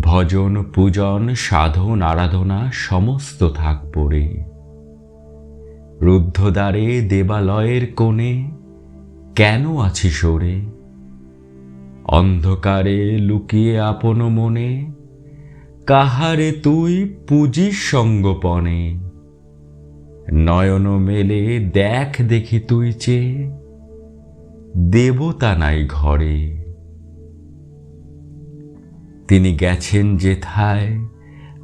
ভজন, পূজন, সাধন, আরাধনা সমস্ত থাক পড়ে। রুদ্ধদ্বারে, দেবালয়ের কোণে কেন আছি সরে? অন্ধকারে লুকিয়ে আপন মনে কাহারে তুই পুজিস সঙ্গপনে নয়ন মেলে দেখ দেখি তুই চেয়ে, দেবতা নাই ঘরে। তিনি গেছেন যেথায়,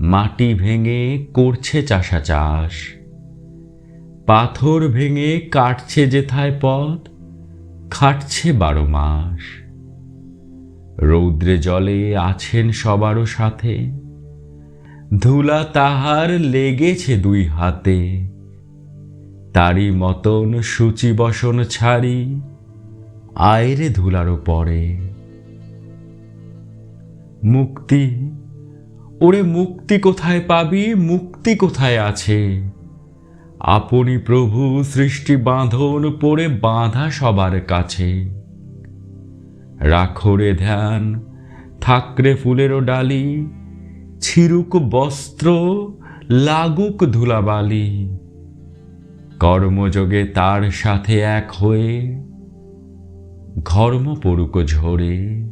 মাটি ভেঙে করছে চাষা চাষ। পাথর ভেঙে কাটছে যেথায় পথ, খাটছে বারো মাস। রৌদ্রে জলে আছেন সবারও সাথে, ধুলা তাহার লেগেছে দুই হাতে। তারই মতন সূচি বসন ছাড়ি, আয়রে ধুলারও পরে। মুক্তি। ওরে মুক্তি কোথায় পাবি? মুক্তি কোথায় আছে? আপনি প্রভু সৃষ্টি বাঁধন পড়ে বাঁধা সবার কাছে। রাখরে ধ্যান থাকরে ফুলেরও ডালি, ছিরুক বস্ত্র, লাগুক ধুলাবালি। কর্মযোগে তার সাথে এক হয়ে, ঘর্ম পড়ুক ঝরে।